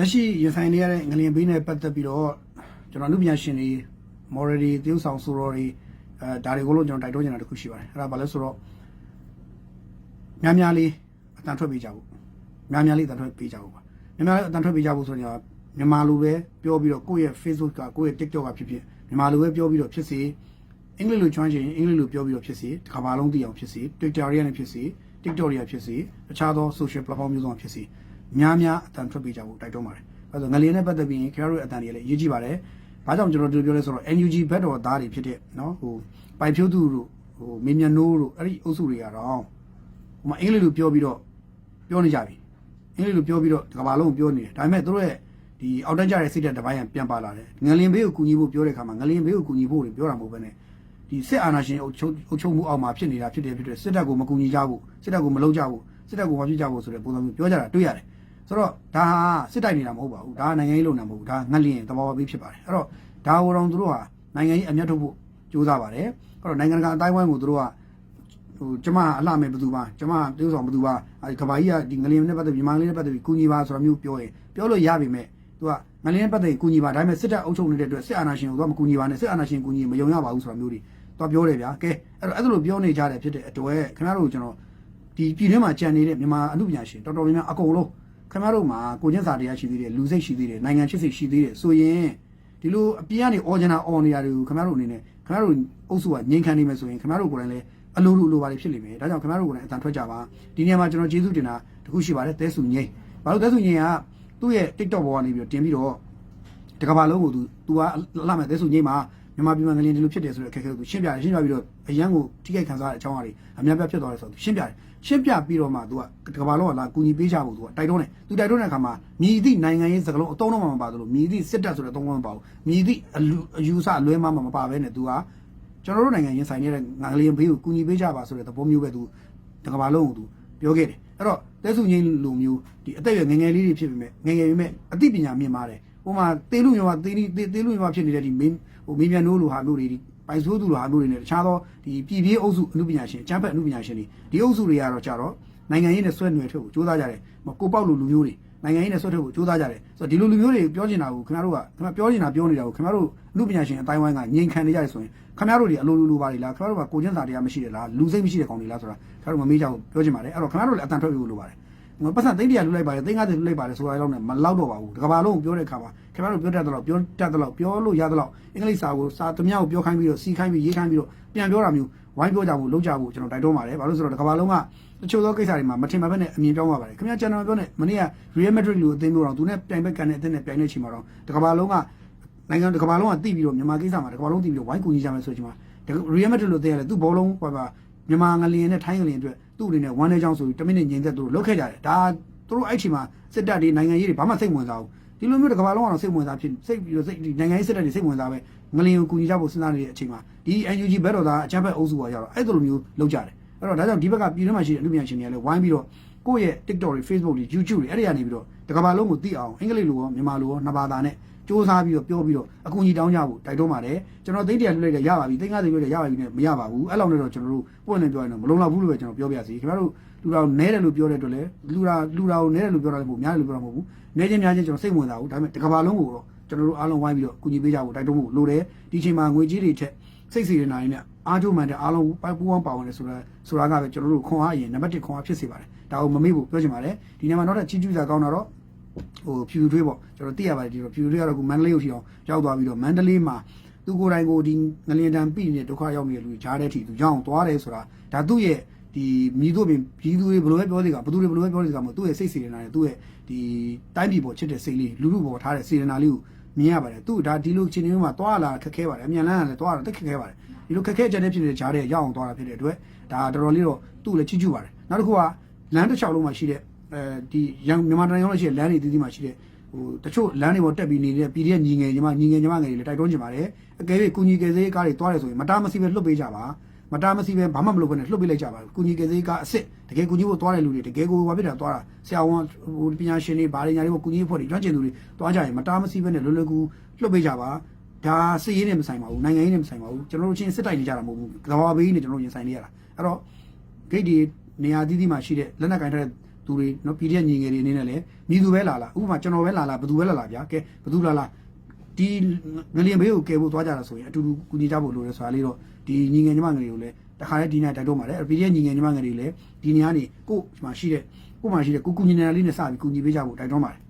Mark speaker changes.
Speaker 1: လက်ရှိရင်ဆိုင်နေရတဲ့ငလျင်ဘေးနဲ့ပတ်သက်ပြီးတော့ကျွန်တော်အမှုပညာရှင်တွေ moral တွေသရုပ်ဆောင်ဆိုတော်တွေအဲဒါတွေကိုလို့ကျွန်တော်တိုက်တွန်းနေတာတစ်ခုရှိပါတယ်အဲ့ဒါဘာလဲဆိုတော့များများလေးအတန်ထွက်ပေးကြဖို့များများလေးအတန်ထွက်ပေးကြဖို့ပါများများလေးအတန်ထွက်ပေးကြဖို့ဆိုရင်မြန်မာလိုပဲပြောပြီးတော့ကိုယ့်ရဲ့ Facebook ကကိုယ့်ရဲ့ TikTok ကဖြစ်ဖြစ်မြန်မာလိုပဲပြောပြီးတော့ဖြစ်စေအင်္ဂလိပ်လိုကျွမ်းချင်ရင်အင်္ဂလိပ်လိုပြောပြီးတော့ဖြစ်စေတစ်ခါပါလုံးသိအောင်ဖြစ်စေ Twitter တွေကနေဖြစ်စေ TikTok တွေကဖြစ်စေတခြားသော social platform မျိုးစုံဖြစ်စေ များများအတန်ထွက်ပေးကြဖို့တိုက်တွန်းပါတယ်။အဲဒါဆိုငလျင်နဲ့ပတ်သက်ပြီးရင်ခင်ဗျားတို့ရဲ့အတန်တွေလည်းအရေးကြီးပါတယ်။ဘာကြောင့်ကျွန်တော်တို့ပြောလဲဆိုတော့ NUG ဘက်တော်သားတွေဖြစ်တဲ့နော်ဟိုပိုင်ဖြိုးသူတို့ဟိုမင်းမြတ်နိုးတို့အဲ့ဒီအုပ်စုတွေကတော့ဟိုမှာအင်္ဂလိပ်လိုပြောပြီးတော့ပြောနေကြပြီ။အင်္ဂလိပ်လိုပြောပြီးတော့ဒီကမ္ဘာလုံးကိုပြောနေတယ်။ဒါပေမဲ့တို့ရဲ့ဒီအောက်တက်ကြတဲ့စိတ်ဓာတ်တစ်ပိုင်းကပြန်ပါလာတယ်။ငလျင်ဘေးကိုကူညီဖို့ပြောတဲ့အခါမှာငလျင်ဘေးကိုကူညီဖို့တွေပြောတာမဟုတ်ဘဲနဲ့ဒီစစ်အာဏာရှင်အုပ်ချုပ်အုပ်ချုပ်မှုအောက်မှာဖြစ်နေတာဖြစ်တယ်ဖြစ်တယ်စစ်တပ်ကိုမကူညီကြဘူးစစ်တပ်ကိုမလုပ်ကြဘူးစစ်တပ်ကိုမပြစ်ကြဘူးဆိုတဲ့ပုံစံမျိုးပြောကြတာတွေ့ရတယ် ဆိုတော့ဒါဟာစစ်တိုက်နေတာမဟုတ်ပါဘူးဒါကနိုင်ငံရေးလုံနေမဟုတ်ဘူးဒါငလျင်သဘာဝပေးဖြစ်ပါတယ်အဲ့တော့ဒါကိုတော့သူတို့ဟာနိုင်ငံရေးအမျက်ထုတ်ဖို့ကြိုးစားပါတယ်အဲ့တော့နိုင်ငံတကာအတိုင်းဝိုင်းကိုသူတို့ကဟိုကျမအလှမဲ့ဘယ်သူပါကျမတယောက်ဆောင်ဘယ်သူပါအဲဒီကဘာကြီးကဒီငလျင်နဲ့ပတ်သက်ပြီးမြန်မာငလျင်နဲ့ပတ်သက်ပြီးကူညီပါဆိုတာမျိုးပြောရင်ပြောလို့ရပြီမဲ့သူကငလျင်နဲ့ပတ်သက်ပြီးကူညီပါဒါပေမဲ့စစ်တပ်အုပ်ချုပ်နေတဲ့အတွက်စစ်အာဏာရှင်ကိုတော့မကူညီပါနဲ့စစ်အာဏာရှင်ကူညီမယုံရပါဘူးဆိုတာမျိုးတွေတော့ပြောတယ်ဗျာကဲအဲ့တော့အဲ့လိုပြောနေကြတယ်ဖြစ်တဲ့အတွက်ခင်ဗျားတို့ကျွန်တော်ဒီပြည်တွင်းမှာကြံနေတဲ့မြန်မာအမှုပညာရှင်တော်တော်များများအကုန်လုံး ခင်ဗျားတို့မှာကိုချင်းစာတရားရှိသေးတယ်လူစိတ်ရှိသေးတယ်နိုင်ငံချစ်စိတ်ရှိသေးတယ်ဆိုရင်ဒီလိုအပြင်ကနေ original on နေရတယ်ကိုခင်ဗျားတို့အနေနဲ့ခင်ဗျားတို့အုပ်စုကငြိမ်ခံနေမယ်ဆိုရင်ခင်ဗျားတို့ကိုယ်တိုင်လည်းအလိုလိုလိုပါလိဖြစ်လိမ့်မယ်ဒါကြောင့်ခင်ဗျားတို့ကိုယ်တိုင်အတန်ထွက်ကြပါဒီနေရာမှာကျွန်တော်ကျေးဇူးတင်တာတခုရှိပါတယ်သဲစုငိမ့်ဘာလို့သဲစုငိမ့်ကသူ့ရဲ့ TikTok ပေါ်ကနေပြီးတော့တင်ပြီးတော့တကဘာလုံးကို तू तू ကလာမဲ့သေးစုငိမ့်မှာ မြန်မာပြည်မှာငလျင်ဒီလိုဖြစ်တယ်ဆိုတဲ့အခက်အခဲကိုရှင်းပြတယ်ရှင်းပြပြီးတော့အရန်ကိုတိကျခံစားရတဲ့အကြောင်းအရာတွေအများပြဖြစ်သွားတယ်ဆိုတော့ရှင်းပြတယ်ရှင်းပြပြီးတော့မှသူကကမ္ဘာလုံးကလာကူညီပေးချဖို့သူကတိုက်တွန်းတယ်သူတိုက်တွန်းတဲ့အခါမှာမြည်သည့်နိုင်ငံရေးစကားလုံးအတုံးတော့မှမပါသလိုမြည်သည့်စစ်တပ်ဆိုတဲ့အတုံးမှမပါဘူးမြည်သည့်အလူအယူဆအလွဲမှမပါဘဲနဲ့သူကကျွန်တော်တို့နိုင်ငံရင်ဆိုင်နေတဲ့ငလျင်ဘေးကိုကူညီပေးချပါဆိုတဲ့သဘောမျိုးပဲသူကမ္ဘာလုံးကိုသူပြောခဲ့တယ်အဲ့တော့တဲစုငိမ့်လူမျိုးဒီအသက်ရွယ်ငငယ်လေးတွေဖြစ်ပေမဲ့ငငယ်ပေမဲ့အသိပညာမြင့်ပါတယ်ဟိုမှာတေးလူမျိုးကတေးသေးလူမျိုးဖြစ်နေတဲ့ဒီ ဟိုမင်းမြန်နိုးလိုဟာမျိုးတွေဒီပိုင်ဆိုးသူလိုဟာမျိုးတွေနဲ့တခြားသောဒီပြည်ပြေးအုပ်စုအမှုပညာရှင်အချမ်းဖက်အမှုပညာရှင်တွေဒီအုပ်စုတွေကတော့ကြတော့နိုင်ငံရေးနဲ့ဆွဲနွယ်ထုတ်ကိုစူးစမ်းကြတယ်မကိုပေါက်လိုလူမျိုးတွေနိုင်ငံရေးနဲ့ဆွဲထုတ်ကိုစူးစမ်းကြတယ်ဆိုတော့ဒီလိုလူမျိုးတွေပြောချင်တာကိုခင်ဗျားတို့ကခင်ဗျားပြောချင်တာပြောနေတာကိုခင်ဗျားတို့အမှုပညာရှင်အတိုင်းဝိုင်းကငြိမ်ခံနေကြတယ်ဆိုရင်ခင်ဗျားတို့တွေအလိုလိုလိုပါလေလားခင်ဗျားတို့ကကိုချင်းစာတရားမရှိတယ်လားလူစိတ်မရှိတဲ့ကောင်တွေလားဆိုတာခင်ဗျားတို့မမေးကြဘူးပြောချင်ပါတယ်အဲ့တော့ခင်ဗျားတို့လည်းအတန်ထွက်ပြီးလိုပါတယ်ငါ ပတ်စံသိန်းတရာလူလိုက်ပါတယ်သိန်း50လူလိုက်ပါတယ်ဆိုတာတော့မလောက်တော့ပါဘူးတကဘာလုံးကိုပြောတဲ့အခါမှာခင်ဗျားတို့ပြောတတ်တဲ့လောက်ပြောတတ်တဲ့လောက်ပြောလို့ရတဲ့လောက်အင်္ဂလိပ်စာကိုစာသမျှကိုပြောခိုင်းပြီးတော့စီးခိုင်းပြီးရေးခိုင်းပြီးတော့ပြန်ပြောတာမျိုးဝိုင်းပြောကြဖို့လုပ်ကြဖို့ကျွန်တော်တိုက်တွန်းပါတယ်ဘာလို့ဆိုတော့တကဘာလုံးကတချို့သောကိစ္စတွေမှာမထင်မှတ်ဘဲနဲ့အမြင်ပြောင်းသွားပါတယ်ခင်ဗျာကျွန်တော်ပြောနေမနေ့က Real Madrid လူအသင်းမျိုးတော့သူနဲ့ပြိုင်ဘက်ကန်တဲ့အသင်းနဲ့ပြိုင်နေချိန်မှာတော့တကဘာလုံးကနိုင်ငံတကဘာလုံးကတိပြီးတော့မြန်မာကိစ္စမှာတကဘာလုံးတိပြီးတော့ဝိုင်းကူညီကြမယ်ဆိုချိန်မှာ Real Madrid လူအသင်းကလည်းသူ့ဘောလုံးပါပါ မြန်မာငလျင်နဲ့ထိုင်းငလျင်အတွက်သူ့အနေနဲ့ဝမ်းနေကြောင်းဆိုပြီး10မိနစ်ငြိမ်သက်သူတို့လုတ်ခဲ့ကြတယ်ဒါသူတို့အဲ့ချိန်မှာစစ်တပ်တွေနိုင်ငံရေးတွေဘာမှစိတ်ဝင်စားဘူးဒီလိုမျိုးတကဘာလုံးကတော့စိတ်ဝင်စားဖြစ်စိတ်ပြီးတော့စိတ်ဒီနိုင်ငံရေးစစ်တပ်တွေစိတ်ဝင်စားပဲငလျင်ကိုကူညီကြဖို့စဉ်းစားနေတဲ့အချိန်မှာဒီ NUG ဘက်တော်သားအကြမ်းဖက်အုပ်စုကရောက်တော့အဲ့လိုမျိုးလုပ်ကြတယ်အဲ့တော့ဒါကြောင့်ဒီဘက်ကပြည်တွင်းမှာရှိတဲ့အမှုပညာရှင်တွေကလည်းဝိုင်းပြီးတော့ ကိုယ့်ရဲ့ TikTok တွေ Facebook တွေ YouTube တွေအဲ့ဒီကနေပြီးတော့တကဘာလုံးကိုသိအောင်အင်္ဂလိပ်လိုရောမြန်မာလိုရောနှစ်ဘာသာနဲ့စူးစမ်းပြီးတော့ပြောပြီးတော့အကူအညီတောင်းကြဖို့တိုက်တွန်းပါတယ်ကျွန်တော်သိတဲ့လူလိုက်ရပါပြီသိ50လူလိုက်ရပါပြီနဲ့မရပါဘူးအဲ့လောက်နဲ့တော့ကျွန်တော်တို့ပွင့်နေပြောရင်တော့မလုံလောက်ဘူးလို့ပဲကျွန်တော်ပြောပြစီခင်ဗျားတို့လူတော်နဲတယ်လို့ပြောတဲ့အတွက်လည်းလူတာလူတာကိုနဲတယ်လို့ပြောတာလည်းမဟုတ်များတယ်လို့ပြောတာမဟုတ်ဘူးနဲချင်းများချင်းကျွန်တော်စိတ်ဝင်စားဘူးဒါပေမဲ့တကဘာလုံးကိုတော့ကျွန်တော်တို့အားလုံးဝိုင်းပြီးတော့ကူညီပေးကြဖို့တိုက်တွန်းဖို့လိုတယ်ဒီချိန်မှာငွေကြီးတွေထက်စိတ်စီရနာရင်းနဲ့အားကျိုးမှန်တဲ့အားလုံးပိုက်ပူးပေါင်းပါဝင်တယ်ဆိုတာဆိုတာကပဲကျွန်တော်တို့ခွန်အားအရင်နံပါတ်1ခွန်အားဖြစ်စေပါတယ် ဒါကိုမမေ့ဘူးပြောချင်ပါတယ်ဒီနေ့မှာနောက်ထပ်ချီးကျူးစာကောင်းတာတော့ဟိုဖြူဖြူထွေးပေါ့ကျွန်တော်သိရပါတယ်ဒီတော့ဖြူဖြူထွေးကတော့ခုမန္တလေးကိုရှိအောင်ရောက်သွားပြီးတော့မန္တလေးမှာသူကိုယ်တိုင်ကိုဒီငလျင်တန်ပြည်နေတဲ့ဒုက္ခရောက်နေတဲ့လူတွေဂျားတဲ့ထိသူကြောင်းသွားတယ်ဆိုတာဒါသူ့ရဲ့ဒီမြည်တို့ပင်ပြည်သူတွေဘယ်လိုပဲပြောသေးကဘယ်သူတွေဘယ်လိုပဲပြောသေးကမဟုတ်သူ့ရဲ့စိတ်စေတနာနဲ့သူ့ရဲ့ဒီတိုင်းပြည်ပေါ်ချစ်တဲ့စိတ်လေးလူလူပေါ်ထားတဲ့စေတနာလေးကိုမြင်ရပါတယ်သူဒါဒီလိုချင်းချင်းမှာသွားလာခက်ခဲပါတယ်အမြန်လန်းကလည်းသွားတာတက်ခက်ခဲပါတယ်ဒီလိုခက်ခဲကြတဲ့ဖြစ်နေတဲ့ဂျားတဲ့ရောက်အောင်သွားတာဖြစ်တဲ့အတွက်ဒါတော်တော်လေးတော့သူ့လည်းချစ်ကျူပါတယ်နောက်တစ်ခုက လမ်းတစ်လျှောက်လုံးမှာရှိတဲ့အဲဒီရန်မြန်မာနိုင်ငံလုံးရှိတဲ့လမ်းတွေတည်တည်မှာရှိတဲ့ဟိုတချို့လမ်းတွေပေါ်တက်ပြီးနေတဲ့ပြည်ရဲ့ညီငယ်ညီမညီငယ်ညီမငယ်တွေလည်းတိုက်တွန်းကြပါတယ်အကယ်၍ကုညီကယ်စေးကားတွေသွားတယ်ဆိုရင်မတားမဆီပဲလွတ်ပေးကြပါမတားမဆီပဲဘာမှမလုပ်ဘဲနဲ့လွတ်ပေးလိုက်ကြပါကုညီကယ်စေးကားအစ်စ်တကယ်ကုညီဖို့သွားတဲ့လူတွေတကယ်ကိုဘာဖြစ်တာသွားတာဆရာဝန်ဟိုပညာရှင်တွေဗားညာတွေပေါ့ကုညီဖို့တွေကျွမ်းကျင်သူတွေသွားကြရင်မတားမဆီပဲနဲ့လွယ်လွယ်ကူလွတ်ပေးကြပါဒါစစ်ရေးနဲ့မဆိုင်ပါဘူးနိုင်ငံရေးနဲ့မဆိုင်ပါဘူးကျွန်တော်တို့ချင်းစစ်တိုက်နေကြတာမဟုတ်ဘူးကဘာဘေးနဲ့ကျွန်တော်တို့ရင်ဆိုင်နေရတာအဲ့တော့ဂိတ်ဒီ နေရာသီးသီးမှာရှိတဲ့လက်နက်ကင်ထားတဲ့သူတွေနော် PDF ညီငယ်တွေအနေနဲ့လည်းမြည်သူပဲလာလာဥပမာကျွန်တော်ပဲလာလာဘယ်သူပဲလာလာဗျာကဲဘယ်သူလာလာဒီငလျင်ဘေးကိုကယ်ဖို့သွားကြတာဆိုရင်အတူတူကူညီကြဖို့လိုတယ်ဆိုတာလေးတော့ဒီညီငယ်ညီမငယ်တွေကိုလည်းတခါတည်းဒီနေ့တိုက်တော့ပါတယ် PDF ညီငယ်ညီမငယ်တွေလည်းဒီနေရာနေကို့မှာရှိတဲ့ကို့မှာရှိတဲ့ကိုကူညီနေတာလေးနဲ့စပြီးကူညီပေးကြဖို့တိုက်တော့ပါတယ်